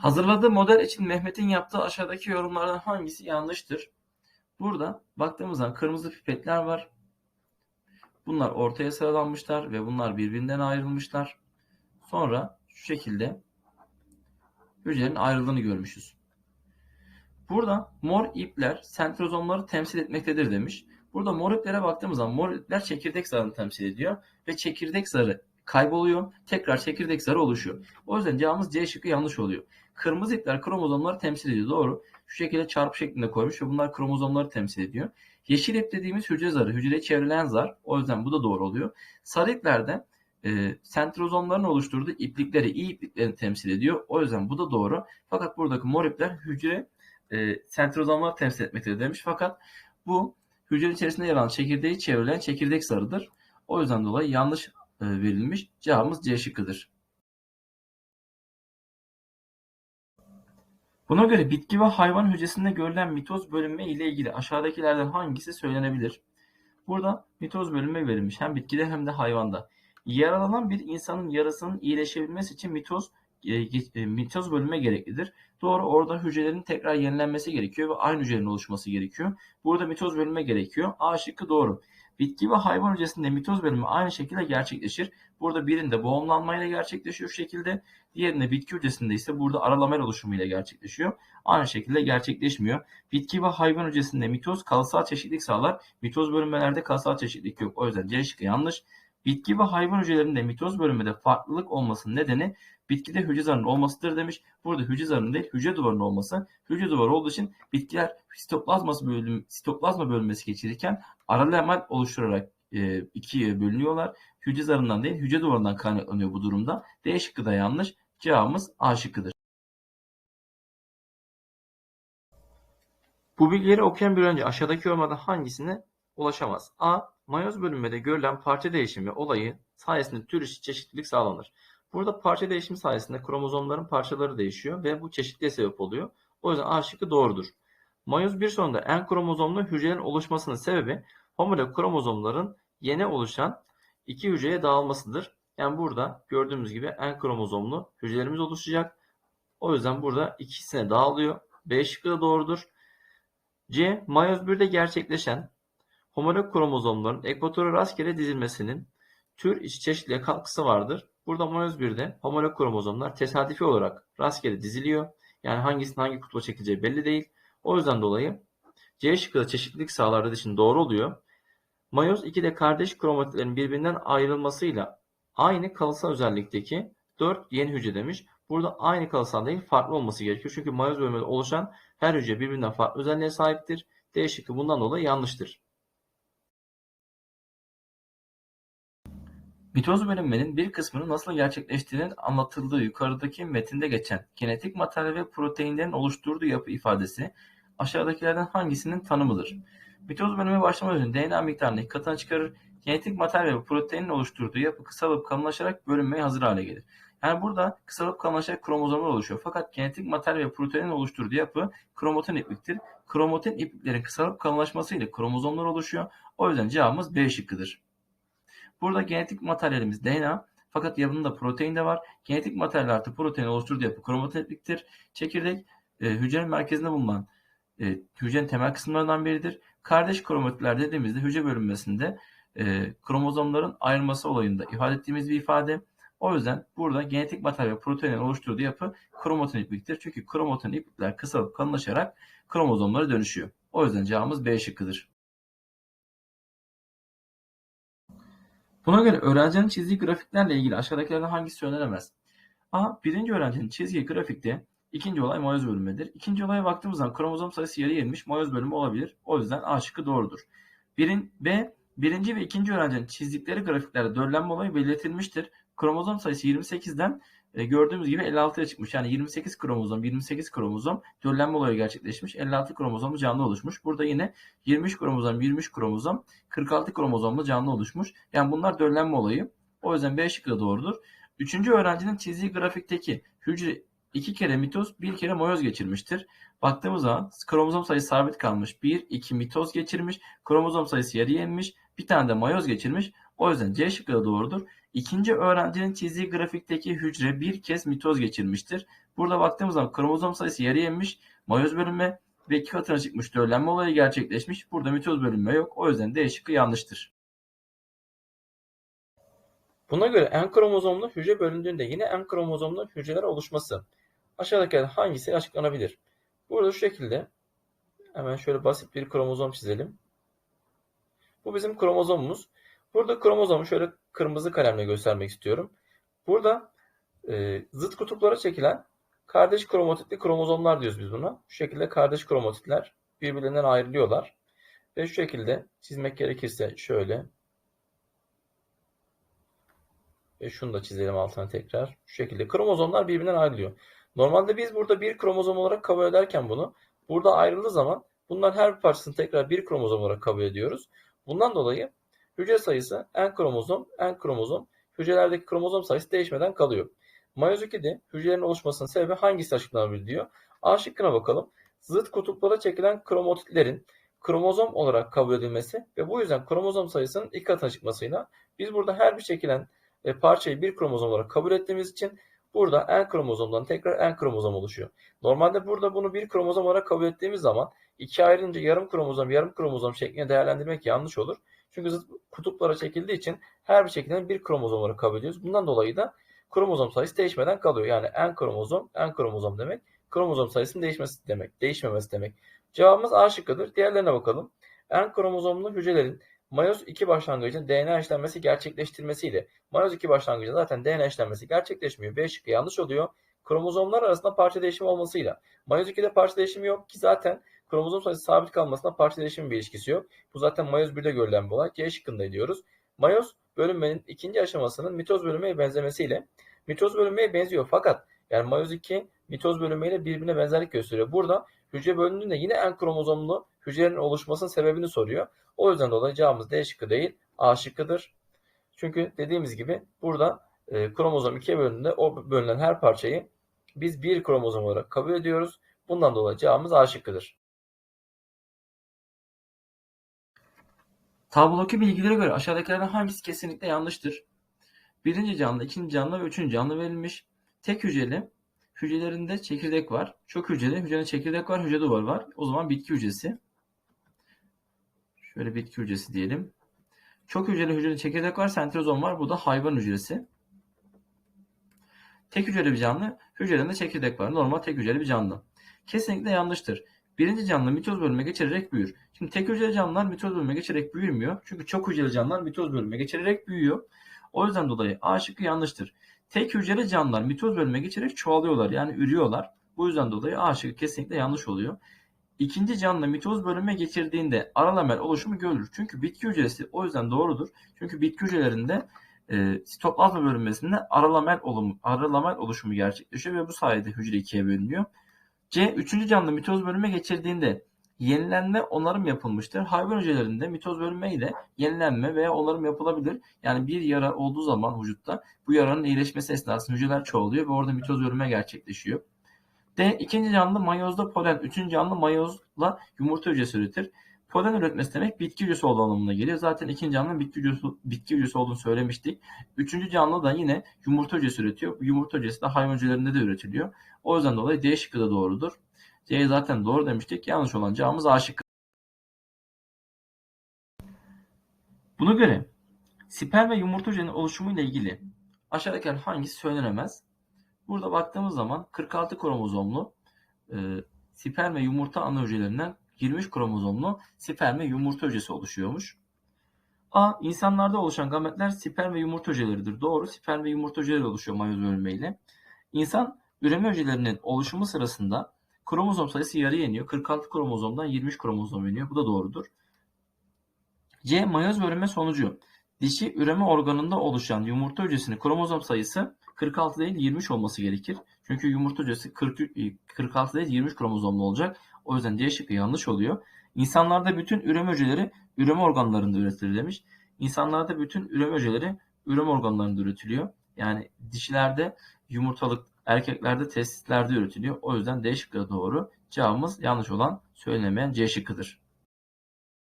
Hazırladığı model için Mehmet'in yaptığı aşağıdaki yorumlardan hangisi yanlıştır? Burada baktığımız zaman kırmızı pipetler var. Bunlar ortaya sıralanmışlar ve bunlar birbirinden ayrılmışlar. Sonra şu şekilde hücrelerin ayrıldığını görmüşüz. Burada mor ipler sentrozomları temsil etmektedir demiş. Burada mor iplere baktığımız zaman mor ipler çekirdek zarını temsil ediyor ve çekirdek zarı kayboluyor. Tekrar çekirdek zarı oluşuyor. O yüzden cevabımız C şıkkı yanlış oluyor. Kırmızı ipler kromozomları temsil ediyor. Doğru. Şu şekilde çarpı şeklinde koymuş ve bunlar kromozomları temsil ediyor. Yeşil ip dediğimiz hücre zarı, hücreyi çevreleyen zar. O yüzden bu da doğru oluyor. Sarı iplerde e, sentrozomların oluşturduğu iplikleri, iyi ipliklerini temsil ediyor. O yüzden bu da doğru. Fakat buradaki mor ipler hücre e, sentrozomları temsil etmektedir demiş. Fakat bu hücrenin içerisinde yer alan çekirdeği çevreleyen çekirdek zarıdır. O yüzden dolayı yanlış e, verilmiş. Cevabımız C şıkkıdır. Buna göre bitki ve hayvan hücresinde görülen mitoz bölünme ile ilgili aşağıdakilerden hangisi söylenebilir? Burada mitoz bölünme verilmiş hem bitkide hem de hayvanda. Yaralanan bir insanın yarasının iyileşebilmesi için mitoz e, e, mitoz bölünme gereklidir. Doğru orada hücrelerin tekrar yenilenmesi gerekiyor ve aynı hücrenin oluşması gerekiyor. Burada mitoz bölünme gerekiyor. A şıkkı doğru. Bitki ve hayvan hücresinde mitoz bölünme aynı şekilde gerçekleşir. Burada birinde boğumlanmayla gerçekleşiyor şu şekilde. Diğerinde bitki hücresinde ise burada aralamel oluşumuyla gerçekleşiyor. Aynı şekilde gerçekleşmiyor. Bitki ve hayvan hücresinde mitoz kalıtsal çeşitlilik sağlar. Mitoz bölünmelerde kalıtsal çeşitlilik yok. O yüzden C şıkkı yanlış. Bitki ve hayvan hücrelerinde mitoz bölünmede farklılık olmasının nedeni bitkide hücre zarının olmasıdır demiş. Burada hücre zarının değil hücre duvarının olması. Hücre duvarı olduğu için bitkiler sitoplazması bölüm, sitoplazma bölünmesi geçirirken aralamel oluşturarak e, ikiye bölünüyorlar. Hücre zarından değil hücre duvarından kaynaklanıyor bu durumda. D şıkkı da yanlış. Cevabımız A şıkkıdır. Bu bilgileri okuyan bir önce aşağıdaki yorumlardan hangisine ulaşamaz? A. Mayoz bölünmede görülen parça değişimi olayı sayesinde tür içi çeşitlilik sağlanır. Burada parça değişimi sayesinde kromozomların parçaları değişiyor ve bu çeşitliğe sebep oluyor. O yüzden A şıkkı doğrudur. Mayoz bir sonunda en kromozomlu hücrelerin oluşmasının sebebi homolog kromozomların yeni oluşan iki hücreye dağılmasıdır. Yani burada gördüğümüz gibi en kromozomlu hücrelerimiz oluşacak. O yüzden burada ikisine dağılıyor. B şıkkı da doğrudur. C. Mayoz 1'de gerçekleşen homolog kromozomların ekvatora rastgele dizilmesinin tür içi çeşitliliğe katkısı vardır. Burada mayoz 1'de homolog kromozomlar tesadüfi olarak rastgele diziliyor. Yani hangisinin hangi kutuba çekileceği belli değil. O yüzden dolayı C şıkkı da çeşitlilik sağlar için doğru oluyor. Mayoz 2'de kardeş kromatitlerin birbirinden ayrılmasıyla aynı kalıtsal özellikteki 4 yeni hücre demiş. Burada aynı kalıtsal değil farklı olması gerekiyor. Çünkü mayoz bölümünde oluşan her hücre birbirinden farklı özelliğe sahiptir. D bundan dolayı yanlıştır. Mitoz bölünmenin bir kısmının nasıl gerçekleştiğinin anlatıldığı yukarıdaki metinde geçen genetik materyal ve proteinlerin oluşturduğu yapı ifadesi aşağıdakilerden hangisinin tanımıdır? Mitoz bölünme başlamadan önce DNA miktarını katına çıkarır. Genetik materyal ve proteinin oluşturduğu yapı kısalıp kalınlaşarak bölünmeye hazır hale gelir. Yani burada kısalıp kalınlaşarak kromozomlar oluşuyor. Fakat genetik materyal ve proteinin oluşturduğu yapı kromatin ipliktir. Kromatin ipliklerin kısalıp kalınlaşmasıyla kromozomlar oluşuyor. O yüzden cevabımız B şıkkıdır. Burada genetik materyalimiz DNA fakat yanında protein de var. Genetik materyal artı protein oluşturduğu yapı kromatin ipliktir. Çekirdek e, hücrenin merkezinde bulunan e, hücrenin temel kısımlarından biridir. Kardeş kromatitler dediğimizde hücre bölünmesinde e, kromozomların ayrılması olayında ifade ettiğimiz bir ifade. O yüzden burada genetik materyal proteinin oluşturduğu yapı kromatin ipliktir. Çünkü kromatin iplikler kısalıp kalınlaşarak kromozomlara dönüşüyor. O yüzden cevabımız B şıkkıdır. Buna göre öğrencinin çizdiği grafiklerle ilgili aşağıdakilerden hangisi söylenemez? A. Birinci öğrencinin çizdiği grafikte ikinci olay mayoz bölünmedir. İkinci olaya baktığımız zaman kromozom sayısı yarı yenmiş mayoz bölümü olabilir. O yüzden A şıkkı doğrudur. Birin, B. Birinci ve ikinci öğrencinin çizdikleri grafiklerde döllenme olayı belirtilmiştir. Kromozom sayısı 28'den e, gördüğümüz gibi 56'ya çıkmış. Yani 28 kromozom, 28 kromozom döllenme olayı gerçekleşmiş. 56 kromozomlu canlı oluşmuş. Burada yine 23 kromozom, 23 kromozom, 46 kromozomlu canlı oluşmuş. Yani bunlar döllenme olayı. O yüzden B şıkkı doğrudur. Üçüncü öğrencinin çizdiği grafikteki hücre iki kere mitoz, bir kere mayoz geçirmiştir. Baktığımız zaman kromozom sayısı sabit kalmış. 1, 2 mitoz geçirmiş. Kromozom sayısı yarı yenmiş. Bir tane de mayoz geçirmiş. O yüzden C şıkkı da doğrudur. İkinci öğrencinin çizdiği grafikteki hücre bir kez mitoz geçirmiştir. Burada baktığımız zaman kromozom sayısı yarıya inmiş, mayoz bölünme ve iki katına çıkmış döllenme olayı gerçekleşmiş. Burada mitoz bölünme yok. O yüzden D şıkkı yanlıştır. Buna göre en kromozomlu hücre bölündüğünde yine en kromozomlu hücreler oluşması aşağıdakilerden hangisi açıklanabilir? Burada şu şekilde hemen şöyle basit bir kromozom çizelim. Bu bizim kromozomumuz. Burada kromozomu şöyle kırmızı kalemle göstermek istiyorum. Burada e, zıt kutuplara çekilen kardeş kromatitli kromozomlar diyoruz biz buna. Şu şekilde kardeş kromatitler birbirlerinden ayrılıyorlar. Ve şu şekilde çizmek gerekirse şöyle ve şunu da çizelim altına tekrar. Şu şekilde kromozomlar birbirinden ayrılıyor. Normalde biz burada bir kromozom olarak kabul ederken bunu burada ayrıldığı zaman bunların her bir parçasını tekrar bir kromozom olarak kabul ediyoruz. Bundan dolayı hücre sayısı en kromozom, en kromozom, hücrelerdeki kromozom sayısı değişmeden kalıyor. Mayoz 2'de hücrelerin oluşmasının sebebi hangisi açıklanabilir diyor. A şıkkına bakalım. Zıt kutuplara çekilen kromatitlerin kromozom olarak kabul edilmesi ve bu yüzden kromozom sayısının iki katına çıkmasıyla biz burada her bir çekilen e, parçayı bir kromozom olarak kabul ettiğimiz için burada en kromozomdan tekrar en kromozom oluşuyor. Normalde burada bunu bir kromozom olarak kabul ettiğimiz zaman ikiye ayrılınca yarım kromozom yarım kromozom şeklinde değerlendirmek yanlış olur. Çünkü zıt kutuplara çekildiği için her bir çekilen bir kromozom olarak kabul ediyoruz. Bundan dolayı da kromozom sayısı değişmeden kalıyor. Yani en kromozom en kromozom demek. Kromozom sayısının değişmesi demek. Değişmemesi demek. Cevabımız A şıkkıdır. Diğerlerine bakalım. En kromozomlu hücrelerin mayoz 2 başlangıcında DNA işlenmesi gerçekleştirmesiyle mayoz 2 başlangıcında zaten DNA işlenmesi gerçekleşmiyor. B şıkkı yanlış oluyor. Kromozomlar arasında parça değişimi olmasıyla mayoz 2'de parça değişimi yok ki zaten kromozom sayısı sabit kalmasına parça değişimi bir ilişkisi yok. Bu zaten mayoz 1'de görülen bir olay. C şıkkında ediyoruz. Mayoz bölünmenin ikinci aşamasının mitoz bölünmeye benzemesiyle mitoz bölünmeye benziyor fakat yani mayoz 2 mitoz bölünmeyle birbirine benzerlik gösteriyor. Burada hücre bölündüğünde yine en kromozomlu hücrelerin oluşmasının sebebini soruyor. O yüzden dolayı cevabımız D şıkkı değil A şıkkıdır. Çünkü dediğimiz gibi burada e, kromozom 2'ye bölündüğünde o bölünen her parçayı biz bir kromozom olarak kabul ediyoruz. Bundan dolayı cevabımız A şıkkıdır. Tablodaki bilgilere göre aşağıdakilerden hangisi kesinlikle yanlıştır? Birinci canlı, ikinci canlı ve üçüncü canlı verilmiş. Tek hücreli hücrelerinde çekirdek var. Çok hücreli hücrenin çekirdek var, hücre duvarı var. O zaman bitki hücresi. Şöyle bitki hücresi diyelim. Çok hücreli hücrenin çekirdek var, sentrozom var. Bu da hayvan hücresi. Tek hücreli bir canlı, hücrelerinde çekirdek var. Normal tek hücreli bir canlı. Kesinlikle yanlıştır. Birinci canlı mitoz bölünme geçirerek büyür. Şimdi tek hücreli canlılar mitoz bölünme geçirerek büyümüyor. Çünkü çok hücreli canlılar mitoz bölünme geçirerek büyüyor. O yüzden dolayı A şıkkı yanlıştır. Tek hücreli canlılar mitoz bölünme geçirerek çoğalıyorlar. Yani ürüyorlar. Bu yüzden dolayı A şıkkı kesinlikle yanlış oluyor. İkinci canlı mitoz bölünme geçirdiğinde aralamel oluşumu görülür. Çünkü bitki hücresi o yüzden doğrudur. Çünkü bitki hücrelerinde e, sitoplazma bölünmesinde aralamel, olum, aralamel oluşumu gerçekleşiyor ve bu sayede hücre ikiye bölünüyor. C. Üçüncü canlı mitoz bölünme geçirdiğinde yenilenme onarım yapılmıştır. Hayvan hücrelerinde mitoz bölünme ile yenilenme veya onarım yapılabilir. Yani bir yara olduğu zaman vücutta bu yaranın iyileşmesi esnasında hücreler çoğalıyor ve orada mitoz bölünme gerçekleşiyor. D. İkinci canlı mayozda polen, üçüncü canlı mayozla yumurta hücresi üretir. Polen üretmesi demek bitki hücresi olduğu anlamına geliyor. Zaten ikinci canlının bitki hücresi, bitki hücresi olduğunu söylemiştik. Üçüncü canlı da yine yumurta hücresi üretiyor. Yumurta hücresi de hayvan hücrelerinde de üretiliyor. O yüzden dolayı D şıkkı da doğrudur. C zaten doğru demiştik. Yanlış olan cevabımız A şıkkı. Buna göre sperm ve yumurta hücrenin oluşumu ile ilgili aşağıdakiler hangisi söylenemez? Burada baktığımız zaman 46 kromozomlu e, sperm ve yumurta ana hücrelerinden 23 kromozomlu sperm ve yumurta hücresi oluşuyormuş. A. İnsanlarda oluşan gametler sperm ve yumurta hücreleridir. Doğru. Sperm ve yumurta hücreleri oluşuyor mayoz bölünmeyle. İnsan üreme hücrelerinin oluşumu sırasında kromozom sayısı yarıya iniyor. 46 kromozomdan 23 kromozom iniyor. Bu da doğrudur. C. Mayoz bölünme sonucu dişi üreme organında oluşan yumurta hücresinin kromozom sayısı 46 değil 23 olması gerekir. Çünkü yumurta hücresi 40, 46 değil 23 kromozomlu olacak. O yüzden D şıkkı yanlış oluyor. İnsanlarda bütün üreme hücreleri üreme organlarında üretilir demiş. İnsanlarda bütün üreme hücreleri üreme organlarında üretiliyor. Yani dişilerde yumurtalık, erkeklerde testislerde üretiliyor. O yüzden D şıkkı doğru. Cevabımız yanlış olan söylenemeyen C şıkkıdır.